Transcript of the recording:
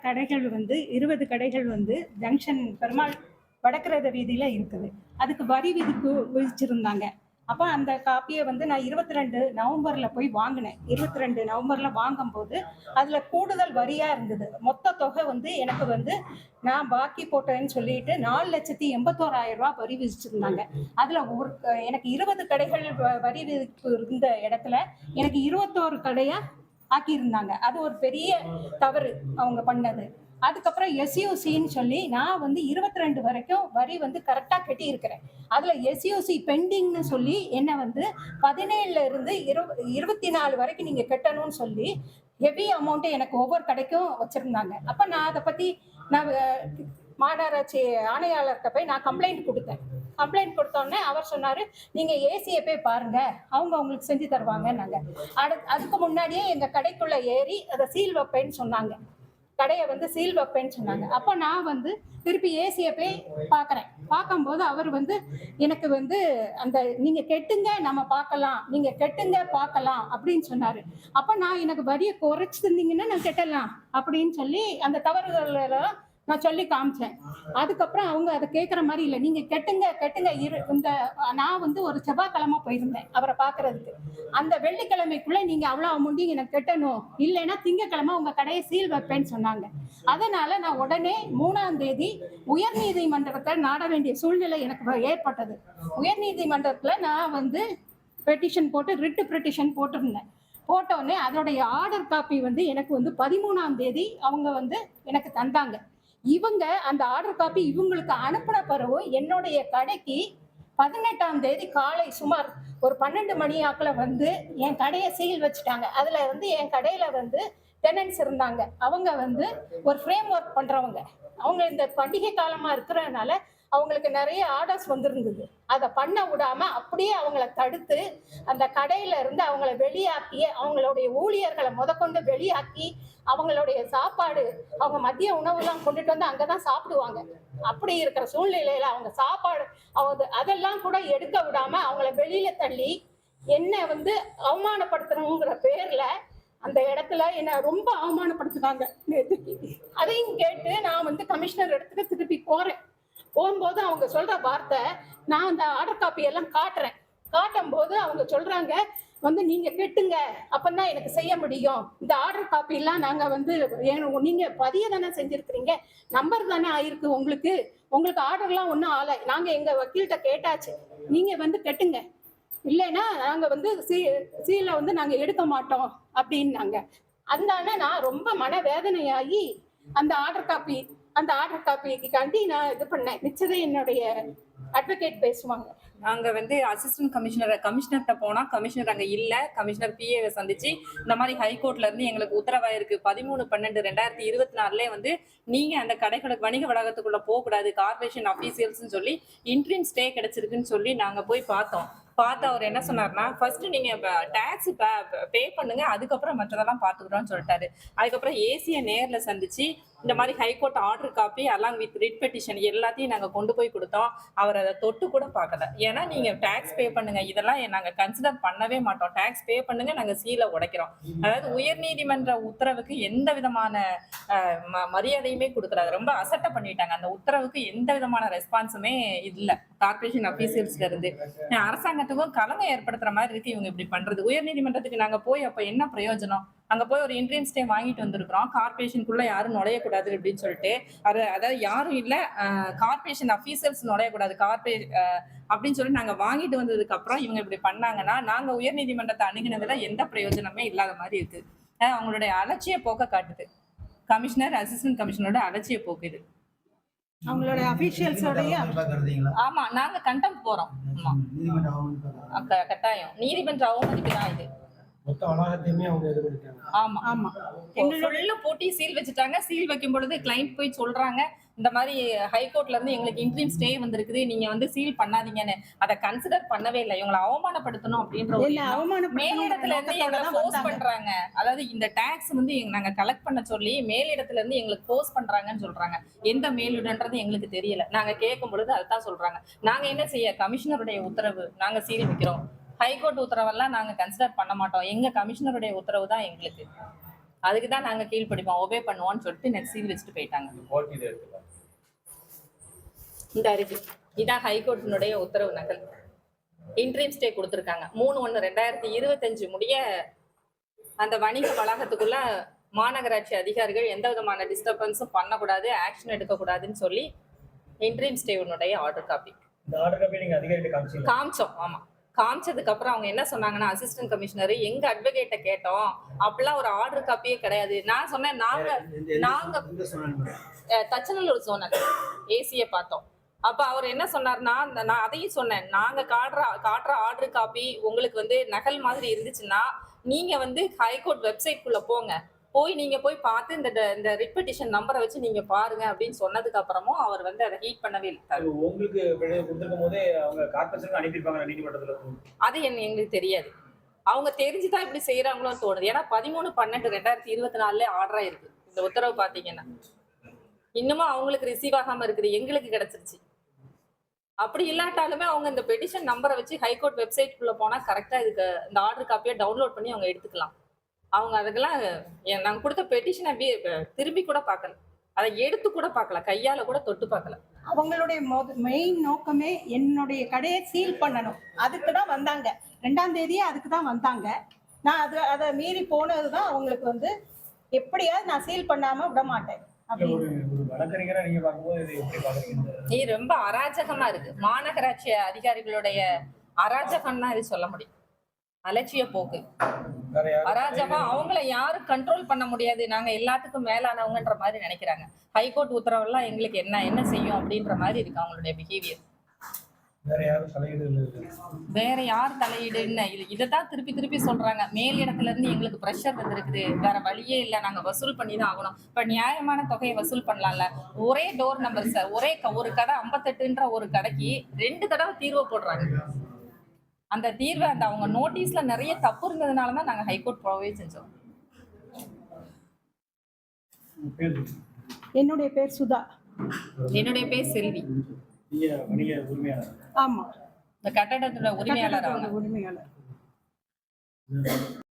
கடைகள் வந்து இருபது கடைகள் வந்து ஜங்ஷன் பெருமாள் வடக்கிறத வீதியில இருக்குது. அதுக்கு வரி விதிப்பு விதிச்சிருந்தாங்க. அப்போ அந்த காப்பியை வந்து நான் இருபத்தி ரெண்டு நவம்பரில் போய் வாங்கினேன். இருபத்தி ரெண்டு நவம்பரில் வாங்கும்போது அதில் கூடுதல் வரியாக இருந்தது. மொத்த தொகை வந்து எனக்கு வந்து நான் பாக்கி போட்டேன்னு சொல்லிட்டு நாலு லட்சத்தி எண்பத்தோராயிரம் ரூபாய் வரி விதிச்சிருந்தாங்க. அதில் ஒரு எனக்கு இருபது கடைகள் வ- வரி விதிப்பு இருந்த இடத்துல எனக்கு இருபத்தோரு கடையாக ஆக்கியிருந்தாங்க. அது ஒரு பெரிய தவறு அவங்க பண்ணது. அதுக்கப்புறம் எஸ்யூசின்னு சொல்லி நான் வந்து இருபத்தி ரெண்டு வரைக்கும் வரி வந்து கரெக்டாக கட்டியிருக்கிறேன். அதில் எஸ்யூசி பெண்டிங்னு சொல்லி என்னை வந்து பதினேழுல இருந்து இரு இருபத்தி நாலு வரைக்கும் நீங்கள் கட்டணும்னு சொல்லி ஹெவி அமௌண்ட்டு எனக்கு ஒவ்வொரு கடைக்கும் வச்சுருந்தாங்க. அப்போ நான் அதை பற்றி நான் மாநகராட்சி ஆணையாளர்கிட்ட போய் நான் கம்ப்ளைண்ட் கொடுத்தேன். கம்ப்ளைண்ட் கொடுத்தோடனே அவர் சொன்னார் நீங்கள் ஏசியை போய் பாருங்கள் அவங்க உங்களுக்கு செஞ்சு தருவாங்கன்னாங்க. அடு அதுக்கு முன்னாடியே எங்கள் கடைக்குள்ளே ஏறி அதை சீல் வைப்பேன்னு சொன்னாங்க. கடையை வந்து சீல் வைப்பேன்னு சொன்னாங்க. அப்போ நான் வந்து திருப்பி ஏசியை போய் பார்க்குறேன் பார்க்கும்போது அவர் வந்து எனக்கு வந்து அந்த நீங்கள் கெட்டுங்க நம்ம பார்க்கலாம் நீங்கள் கெட்டுங்க பார்க்கலாம் அப்படின்னு சொன்னார். அப்போ நான் எனக்கு வரியை குறைச்சிருந்தீங்கன்னா நான் கெட்டலாம் அப்படின்னு சொல்லி அந்த தவறுகளெல்லாம் நான் சொல்லி காமிச்சேன். அதுக்கப்புறம் அவங்க அதை கேட்குற மாதிரி இல்லை. நீங்கள் கெட்டுங்க கெட்டுங்க இரு இந்த நான் வந்து ஒரு செவ்வாய்க்கிழமை போயிருந்தேன் அவரை பார்க்கறதுக்கு அந்த வெள்ளிக்கிழமைக்குள்ளே நீங்கள் அவ்வளோ அமௌண்ட்டு எனக்கு கட்டணும். இல்லைன்னா திங்கக்கிழமை உங்கள் கடையை சீல் வைப்பேன்னு சொன்னாங்க. அதனால நான் உடனே மூணாம் தேதி உயர்நீதிமன்றத்தை நாட வேண்டிய சூழ்நிலை எனக்கு ஏற்பட்டது. உயர்நீதிமன்றத்தில் நான் வந்து பெட்டிஷன் போட்டு ரிட்டு பெட்டிஷன் போட்டிருந்தேன். போட்டோடனே அதோடைய ஆர்டர் காப்பி வந்து எனக்கு வந்து பதிமூணாம் தேதி அவங்க வந்து எனக்கு தந்தாங்க. இவங்க அந்த ஆர்டர் காப்பி இவங்களுக்கு அனுப்பின பிறகு என்னுடைய கடைக்கு பதினெட்டாம் தேதி காலை சுமார் ஒரு பன்னெண்டு மணி ஆக்கில் வந்து என் கடையை சீல் வச்சுட்டாங்க. அதில் வந்து என் கடையில் வந்து டெனன்ஸ் இருந்தாங்க. அவங்க வந்து ஒரு ஃப்ரேம் ஒர்க் பண்ணுறவங்க அவங்க இந்த பண்டிகை காலமாக இருக்கிறதுனால அவங்களுக்கு நிறைய ஆர்டர்ஸ் வந்திருந்தது. அதை பண்ண விடாம அப்படியே அவங்கள தடுத்து அந்த கடையில இருந்து அவங்கள வெளியாக்கி அவங்களுடைய ஊழியர்களை முதற்கொண்டு வெளியாக்கி அவங்களுடைய சாப்பாடு அவங்க மதிய உணவுலாம் கொண்டுட்டு வந்து அங்கதான் சாப்பிடுவாங்க. அப்படி இருக்கிற சூழ்நிலையில அவங்க சாப்பாடு அவங்க அதெல்லாம் கூட எடுக்க விடாம அவங்கள வெளியில தள்ளி என்ன வந்து அவமானப்படுத்தணுங்கிற பேர்ல அந்த இடத்துல என்ன ரொம்ப அவமானப்படுத்துனாங்க நேற்றுக்கு அதையும் கேட்டு நான் வந்து கமிஷனர் இடத்துக்கு திருப்பி போற போகும்போது அவங்க சொல்ற வார்த்தை நான் அந்த ஆர்டர் காப்பி எல்லாம் காட்டுறேன். காட்டும் போது அவங்க சொல்றாங்க வந்து நீங்க கெட்டுங்க அப்பதான் எனக்கு செய்ய முடியும். இந்த ஆர்டர் காப்பி எல்லாம் நாங்க வந்து நீங்க பதிய தானே செஞ்சிருக்கிறீங்க. நம்பர் தானே ஆயிருக்கு உங்களுக்கு. உங்களுக்கு ஆர்டர்லாம் ஒன்றும் ஆலை நாங்க எங்க வக்கீல்கிட்ட கேட்டாச்சு. நீங்க வந்து கெட்டுங்க. இல்லைன்னா நாங்க வந்து சீ சீல வந்து நாங்க எடுக்க மாட்டோம் அப்படின்னாங்க. அதனால நான் ரொம்ப மன வேதனையாகி அந்த ஆர்டர் காப்பி அந்த ஆர்டர் காப்பிக்காண்டி நான் இது பண்ணேன். மிச்சதை என்னுடைய அட்வொகேட் பேசுவாங்க. நாங்க வந்து அசிஸ்டன்ட் கமிஷனர் கமிஷனர்கிட்ட போனா கமிஷனர் அங்க இல்ல. கமிஷனர் பிஏவை சந்திச்சு இந்த மாதிரி ஹைகோர்ட்ல இருந்து எங்களுக்கு உத்தரவாயிருக்கு பதிமூணு பன்னெண்டு ரெண்டாயிரத்தி இருபத்தி நாலுல வந்து நீங்க அந்த கடைகளுக்கு வணிக வளாகத்துக்குள்ள போக கூடாது கார்பரேஷன் அபிஷியல்ஸ்னு சொல்லி இன்ட்ரீம் ஸ்டே கிடைச்சிருக்குன்னு சொல்லி நாங்க போய் பார்த்தோம். பார்த்து அவர் என்ன சொன்னார்னா ஃபர்ஸ்ட் நீங்க டாக்ஸ் பே பண்ணுங்க. அதுக்கப்புறம் மற்றதெல்லாம் பாத்துக்கிறோம்னு சொல்லிட்டாரு. அதுக்கப்புறம் ஏசியை நேர்ல சந்திச்சு இந்த மாதிரி high court order copy along with writ petition எல்லாத்தையும் நாங்கள் கொண்டு போய் கொடுத்தோம். அவர் அதை தொட்டு கூட பார்க்கல. ஏன்னா நீங்கள் டேக்ஸ் பே பண்ணுங்க. இதெல்லாம் நாங்கள் கன்சிடர் பண்ணவே மாட்டோம். டேக்ஸ் பே பண்ணுங்க நாங்கள் சீலை உடைக்கிறோம். அதாவது உயர்நீதிமன்ற உத்தரவுக்கு எந்த விதமான ம- மரியாதையுமே கொடுக்கல. ரொம்ப அசட்டை பண்ணிட்டாங்க. அந்த உத்தரவுக்கு எந்த விதமான ரெஸ்பான்ஸுமே இல்லை. கார்பரேஷன் அபிஷியல்ஸ்ல இருந்து. அரசாங்கத்துக்கும் கலங்க ஏற்படுத்துற மாதிரி இருக்கு இவங்க இப்படி பண்றது. உயர்நீதிமன்றத்துக்கு நாங்கள் போய் அப்போ என்ன பிரயோஜனம்? அங்க போய் ஒரு இன்ட்ரீம் ஸ்டே வாங்கிட்டு வந்திருக்கிறோம். கார்பரேஷனுக்குள்ள யாரும் நுழையக்கூடாது அப்படின்னு சொல்லிட்டு. அது அதாவது யாரும் இல்ல கார்பரேஷன் அஃபீஷியல்ஸ் நுழையக்கூடாது. கார்பரே அப்படின்னு சொல்லி நாங்க வாங்கிட்டு வந்ததுக்கு அப்புறம் இவங்க இப்படி பண்ணாங்கன்னா நாங்க உயர்நீதிமன்றத்தை அணுகினதுல எந்த பிரயோஜனமே இல்லாத மாதிரி இருக்கு. அஹ் அவங்களுடைய அலட்சிய போக்க காட்டுது. கமிஷனர் அசிஸ்டன்ட் கமிஷனரோட அலட்சிய போக்கு இது. அவங்களோட அபிஷியல்ஸோடைய ஆமா நாங்க கண்டம் போறோம். ஆமா. கட்டாயம். நீதிமன்ற அவமதிப்பு தான் இது. மொத்த வளாகத்தையுமே அவங்க இது பண்ணிட்டாங்க. ஆமா. ஆமா. ஃபுல்லு போட்டி சீல் வச்சுட்டாங்க. சீல் வைக்கும் பொழுது கிளைண்ட் போய் சொல்றாங்க இந்த மாதிரி ஹைகோர்ட்ல இருந்து எங்களுக்கு இன்ட்ரீம் ஸ்டே வந்திருக்குது நீங்க வந்து சீல் பண்ணாதீங்கன்னு. அதை கன்சிடர் பண்ணவே இல்லை. இவங்களை அவமானப்படுத்தணும் அப்படின்ற ஒரு. மேலிடத்துல இருந்து எங்களை ஃபோர்ஸ் பண்றாங்க. அதாவது இந்த டாக்ஸ் வந்து நாங்க கலெக்ட் பண்ண சொல்லி மேலிடத்துல இருந்து எங்களுக்கு ஃபோர்ஸ் பண்றாங்கன்னு சொல்றாங்க. எந்த மேலிடன்றது எங்களுக்கு தெரியல. நாங்க கேட்கும் பொழுது அதுதான் சொல்றாங்க. நாங்க என்ன செய்ய? கமிஷனருடைய உத்தரவு நாங்க சீல் வைக்கிறோம். ஹைகோர்ட் உத்தரவெல்லாம் நாங்க கன்சிடர் பண்ண மாட்டோம். எங்க கமிஷனருடைய உத்தரவு தான் எங்களுக்கு. அதுக்கு தான் நாங்க கீழ்ப்படிப்போம். ஒபே பண்ணுவோம்னு சொல்லிட்டு நெக்ஸ்ட் சீல் வச்சுட்டு போயிட்டாங்க. இந்த இருக்கு இதான் ஹைகோர்ட்டினுடைய உத்தரவு நகல். இன்ட்ரீம் ஸ்டே கொடுத்துருக்காங்க. மூணு ஒன்று ரெண்டாயிரத்தி இருபத்தஞ்சு முடிய அந்த வணிக வளாகத்துக்குள்ள மாநகராட்சி அதிகாரிகள் எந்த விதமான டிஸ்டர்பன்ஸும் பண்ணக்கூடாது ஆக்ஷன் எடுக்கக்கூடாதுன்னு சொல்லி இன்ட்ரீம் ஸ்டேனுடைய ஆர்டர் காப்பி காமிச்சோம். ஆமா. காமிச்சதுக்கு அப்புறம் அவங்க என்ன சொன்னாங்கன்னா அசிஸ்டன்ட் கமிஷனர் எங்க அட்வொகேட்ட கேட்டோம். அப்படிலாம் ஒரு ஆர்டர் காப்பியே கிடையாது. நான் சொன்னேன் நாங்க நாங்க தச்சநல்லூர் சோனல் ஏசிய பார்த்தோம். அப்ப அவர் என்ன சொன்னார்னா நான் அதையும் சொன்னேன். நாங்க காட்டுற காட்டுற ஆர்டர் காப்பி உங்களுக்கு வந்து நகல் மாதிரி இருந்துச்சுன்னா நீங்க வந்து ஹைகோர்ட் வெப்சைட் குள்ள போங்க. போய் நீங்க போய் பார்த்து இந்த இந்த ரிப்பெட்டிஷன் நம்பரை வச்சு நீங்க பாருங்க அப்படின்னு சொன்னதுக்கு அப்புறமும் அவர் வந்து அதை ஹீட் பண்ணவே இல்லை. அது உங்களுக்கு கொடுத்துருக்கும் போதே அவங்க கார்பரேஷனுக்கு அனுப்பியிருப்பாங்க நீதிமன்றத்துல. அது என்ன எங்களுக்கு தெரியாது. அவங்க தெரிஞ்சுதான் இப்படி செய்யறாங்களோன்னு தோணுது. ஏன்னா பதிமூணு பன்னெண்டு ரெண்டாயிரத்தி இருபத்தி நாலுல ஆர்டரா இருக்கு இந்த உத்தரவு பாத்தீங்கன்னா இன்னமும் அவங்களுக்கு ரிசீவ் ஆகாம இருக்குது. எங்களுக்கு கிடைச்சிருச்சு. அப்படி இல்லாட்டாலுமே அவங்க இந்த பெட்டிஷன் நம்பரை வச்சு ஹைகோர்ட் வெப்சைட் குள்ள போனா கரெக்டா இதுக்கு இந்த ஆர்டர் காப்பியை டவுன்லோட் பண்ணி அவங்க எடுத்துக்கலாம். அவங்க அதுக்கெல்லாம் எ- நாங்க கொடுத்த பெட்டிஷனை திரும்பி கூட பார்க்கல. அதை எடுத்து கூட பார்க்கல. கையால கூட தொட்டு பார்க்கல. அவங்களுடைய மெயின் நோக்கமே என்னுடைய கடையை சீல் பண்ணணும். அதுக்கு தான் வந்தாங்க. ரெண்டாம் தேதியே அதுக்கு தான் வந்தாங்க. நான் அது அதை மீறி போனது தான் அவங்களுக்கு வந்து எப்படியாவது நான் சீல் பண்ணாம விட மாட்டேன். ரொம்ப அராஜகமா இருக்கு. மாநகராட்சி அதிகாரிகளுடைய அராஜகம் தான் இது சொல்ல முடியும். அலட்சிய போக்கு. அராஜகம் அவங்கள யாரும் கண்ட்ரோல் பண்ண முடியாது. நாங்க எல்லாத்துக்கும் மேலானவங்கன்ற மாதிரி நினைக்கிறாங்க. ஹைகோர்ட் உத்தரவெல்லாம் எங்களுக்கு என்ன என்ன செய்யும் அப்படின்ற மாதிரி இருக்கு அவங்களுடைய பிஹேவியர் வேற யாரும் தலையீடு வேற யார் தலையீடுன்னு இது இதைதான் திருப்பி திருப்பி சொல்றாங்க. மேல் இடத்துல இருந்து எங்களுக்கு ப்ரெஷர் வந்திருக்குது. வேற வழியே இல்லை. நாங்க வசூல் பண்ணி தான் ஆகணும். இப்ப நியாயமான தொகையை வசூல் பண்ணலாம்ல. ஒரே டோர் நம்பர் சார் ஒரே ஒரு கடை ஐம்பத்தெட்டுன்ற ஒரு கடைக்கு ரெண்டு தடவை தீர்வை போடுறாங்க. அந்த தீர்வை அந்த அவங்க நோட்டீஸ்ல நிறைய தப்பு இருந்ததுனால தான் நாங்க ஹைகோர்ட் ப்ரொவைட் செஞ்சோம். என்னுடைய பேர் சுதா. என்னுடைய பேர் செல்வி. நீங்க வணிக உரிமையாளர். ஆமா. இந்த கட்டடத்தோட உரிமையாளர் அவங்க. உரிமையாளர்.